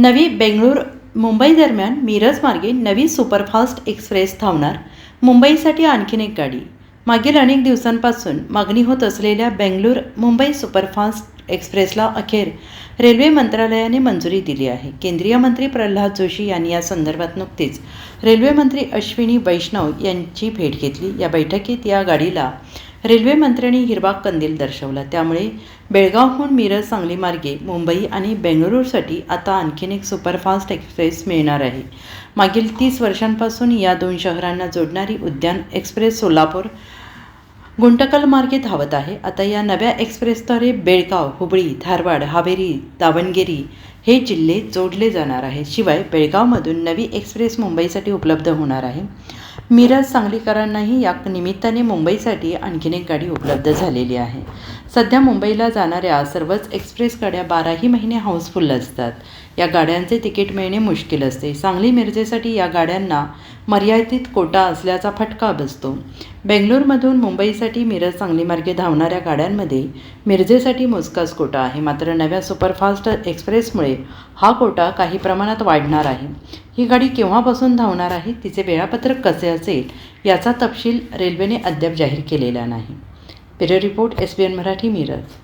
नवी बेंगळूर मुंबई दरम्यान मिरज मार्गे नवी सुपरफास्ट एक्सप्रेस धावणार. मुंबईसाठी आणखीन एक गाडी. मागील अनेक दिवसांपासून मागणी होत असलेल्या बेंगळूर मुंबई सुपरफास्ट एक्सप्रेसला अखेर रेल्वे मंत्रालयाने मंजुरी दिली आहे. केंद्रीय मंत्री प्रल्हाद जोशी यांनी या संदर्भात नुकतीच रेल्वे मंत्री अश्विनी वैष्णव यांची भेट घेतली. या बैठकीत या गाडीला रेल्वे मंत्र्यांनी हिरवा कंदील दर्शवला. त्यामुळे बेळगावहून मिरज सांगली मार्गे मुंबई आणि बेंगळुरूसाठी आता आणखीन एक सुपरफास्ट एक्सप्रेस मिळणार आहे. मागील तीस वर्षांपासून या दोन शहरांना जोडणारी उद्यान एक्सप्रेस सोलापूर गुंटकल मार्गे धावत आहे. आता या नव्या एक्सप्रेसद्वारे बेळगाव हुबळी धारवाड हावेरी दावणगिरी हे जिल्हे जोडले जाणार आहेत. शिवाय बेळगावमधून नवी एक्सप्रेस मुंबईसाठी उपलब्ध होणार आहे. मिरज सांगलीकरांनाही या निमित्ताने मुंबईसाठी आणखीन एक गाडी उपलब्ध झालेली आहे. सध्या मुंबईला जाणाऱ्या सर्वच एक्सप्रेस गाड्या बाराही महिने हाऊसफुल असतात. या गाड्यांचे तिकीट मिळणे मुश्किल असते. सांगली मिरजेसाठी या गाड्यांना मर्यादित कोटा असल्याचा फटका बसतो. बेंगलोरमधून मुंबईसाठी मिरज सांगलीमार्गे धावणाऱ्या गाड्यांमध्ये मिरजेसाठी मोजकाच कोटा आहे. मात्र नव्या सुपरफास्ट एक्सप्रेसमुळे हा कोटा काही प्रमाणात वाढणार आहे. ही गाडी केव्हापासून धावणार आहे तिचे वेळापत्रक कसे असेल याचा तपशील रेल्वेने अद्याप जाहीर केलेला नाही. Bureau report S B N Marathi Miraj.